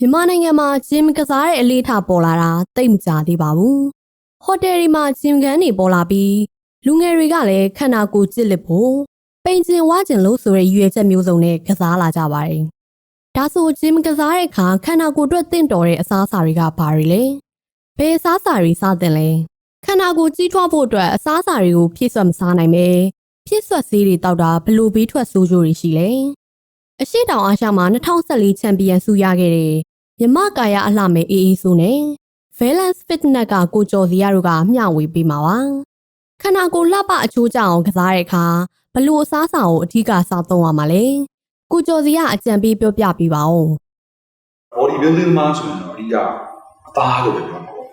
မြန်မာနိုင်ငံမှာဂျင်ကစားတဲ့အလေးထားပေါ်လာတာတိတ်မကြသေးပါဘူး။ဟိုတယ်တွေမှာဂျင်ကန်တွေပေါ်လာပြီးလူငယ်တွေကလည်းခန္ဓာကိုယ်ကြစ်လက်ဖို့ပိန်ကျင်ဝါကျင်လို့ဆိုတဲ့ရည်ရွယ်ချက်မျိုးစုံနဲ့ကစားလာကြပါတယ်။ဒါဆိုဂျင်ကစားတဲ့အခါခန္ဓာကိုယ်အတွက်တင့်တော်တဲ့အစားအစာတွေကဘာတွေလဲ။ဘယ်အစားအစာတွေစားတင်လဲ။ခန္ဓာကိုယ်ကြီးထွားဖို့အတွက်အစားအစာတွေကိုဖြည့်ဆွတ်မစားနိုင်ပဲဖြည့်ဆွတ်ဆေးတွေတောက်တာဘလို့ဘေးထွက်ဆိုးကျိုးတွေရှိလဲ။ အရှိတောင်အာရှမှာ2014ချန်ပီယံဆုရခဲ့တဲ့မြမကာယအလှမဲ့အေးအေးဆိုနဲ့ Valence Fitness ကကိုကျော်စီရတို့ကမျှဝေပေးမှာပါခန္ဓာကိုယ်လှပအချိုးကျအောင်ကစားတဲ့အခါဘလို့အစားအစာကိုအထူးကစားသုံးရမှာလဲကိုကျော်စီကအကြံပေးပြောပြပေးပါဦး body building မှာဆိုရင်တော့အဓိကအသားလို့ပဲပြောမှာပေါ့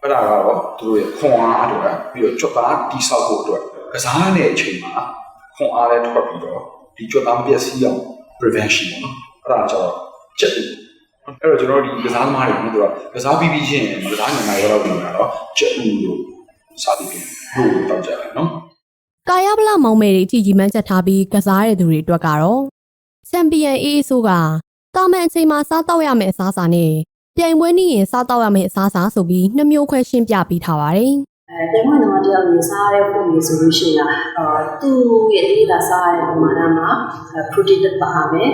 အဲ့ဒါကတော့သူတို့ရဲ့ခွန်အားအတွက်ပြီးတော့ကြွက်သားတိဆောက်ဖို့အတွက်ကစားတဲ့အချိန်မှာခွန်အားလည်းထွက်ပြီးတော့ဒီကြွက်သားမပျက်စီးအောင် prevention ပေါ့နော်အဲ့ဒါကျတော့ချက်တူအဲ့တော့ကျွန်တော်တို့ဒီကစားသမားတွေကတော့သူကကစားပြီးပြီးချင်းကစားနေနိုင်တော့ပြီးတော့ချက်တူလို့စားပြီးပြီးလို့တောက်ကြတယ်နော်ကာယဗလမောင်မယ်တွေအထိကြီးမှန်းချက်ထားပြီးကစားတဲ့သူတွေအတွက်ကတော့ချန်ပီယံအေးအေးဆိုကတာမန်အချိန်မှာစားတော့ရမယ့်အစားအစာနဲ့ပြိုင်ပွဲနည်းရင်စားတော့ရမယ့်အစားအစာဆိုပြီးနှစ်မျိုးခွဲရှင်းပြပေးထားပါတယ် အဲတင်မသမားတယောက်ကြီးစားရတဲ့ပုံကြီးဆိုလို့ရှိရင်အာသူ့ရဲ့ဒီကစားရတဲ့ပမာဏမှာ protein တက်ပါမယ်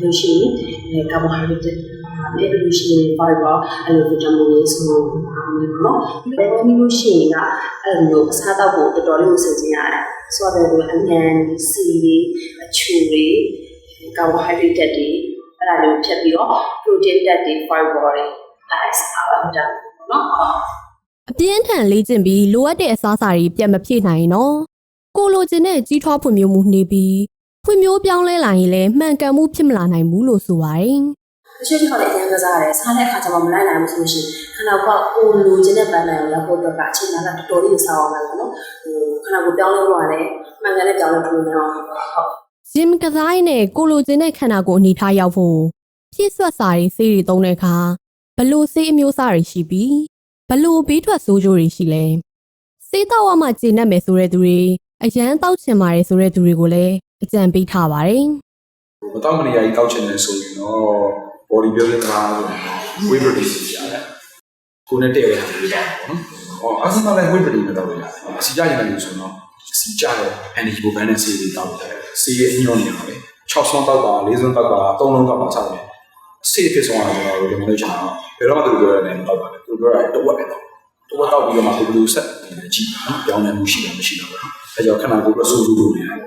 လို့ရှိရင်အဲ carbohydrate ပါမယ်လို့ရှိရင် fiber အဲ့လို vitamin တွေဆိုပါမယ်နော်ဘယ်လိုမျိုးရှိရင်ကအဲ့လိုအစားတောက်ဖို့တော်တော်လေးကိုစဉ်းစားရတယ်ဆိုတော့ဒီအငံစီတွေအချူတွေ carbohydrate တက်တွေအဲ့ဒါလေးကိုဖြတ်ပြီးတော့ protein တက်တွေ fiber တွေအဲ့ဒါစားပါကြနော် အပြင်းထန်လေ့ကျင့်ပြီးလိုအပ်တဲ့အစားအစာတွေပြတ်မဖြည့်နိုင်ရင်တော့ကိုလိုချင်တဲ့ကြီးထွားဖွံ့ဖြိုးမှုနေပြီးဖွံ့ဖြိုးပြောင်းလဲလာရင်လည်းမှန်ကန်မှုဖြစ်မလာနိုင်ဘူးလို့ဆိုပါတယ်တချို့တစ်ခါလည်းအရင်ကစားရတယ်စားတဲ့အခါကျမှမလိုက်နိုင်ဘူးဆိုလို့ရှိရင်ခန္ဓာကိုယ်ကကိုလိုချင်တဲ့ပန်းနိုင်ကိုရောက်ဖို့အတွက်ကအချိန်ကတော်တော်လေးစားအောင်လိုက်ပါတော့ဟိုခန္ဓာကိုယ်ပြောင်းလဲဖို့ကလည်းမှန်ကန်တဲ့ပြောင်းလဲမှုမျိုးအောင်ဟုတ်။ဂျင်ကစားရင်းနဲ့ကိုလိုချင်တဲ့ခန္ဓာကိုယ်အနေထားရောက်ဖို့ဖြည့်ဆွတ်စာတွေဆေးတွေသုံးတဲ့အခါဘလို့ဆေးအမျိုးအစားတွေရှိပြီး ဘလို့ဘေးထွက်ဆိုးကျိုးတွေရှိလဲ။ဆေးတော့ဝမှကျင့်တတ်မယ်ဆိုတဲ့သူတွေအရန်တောက်ချင်ပါတယ်ဆိုတဲ့သူတွေကိုလည်းအကြံပေးထားပါတယ်မတော့မနေရကြီးတောက်ချင်တယ်ဆိုရင်တော့ body building ကဆိုရင် weight reduce ရတယ်ကိုယ်နဲ့တည့်ရတဲ့ဟာတွေတော့ပေါ့နော်ဟောအစမလည်း weight reduce မတော့ရတယ်စီကြရင်လည်းဆိုတော့စီကြတဲ့ energy program နဲ့စီတွေတောက်တယ်စီရဲ့အညွန့်နေပါလေ6ဆွန်းတောက်တာ4ဆွန်းတောက်တာ3လုံးတောက်တာစသဖြ င့်စီဖြစ်ဆုံးတာကျွန်တော်တို့ဒီမလို့ချင်အောင်ဘယ်တော့မှသူတို့ပြောရတယ်တောက်ပါတယ်သူတို့ပြောရတယ်တဝက်ပဲတော့တဝက်တောက်ပြီးတော့မှဘယ်လိုဆက်ကြည့်နော်ပြောင်းလဲမှုရှိတယ်မရှိတော့ဘူးအဲကြောင့်ခဏကိုယ်ရဆိုးလို့နေတယ်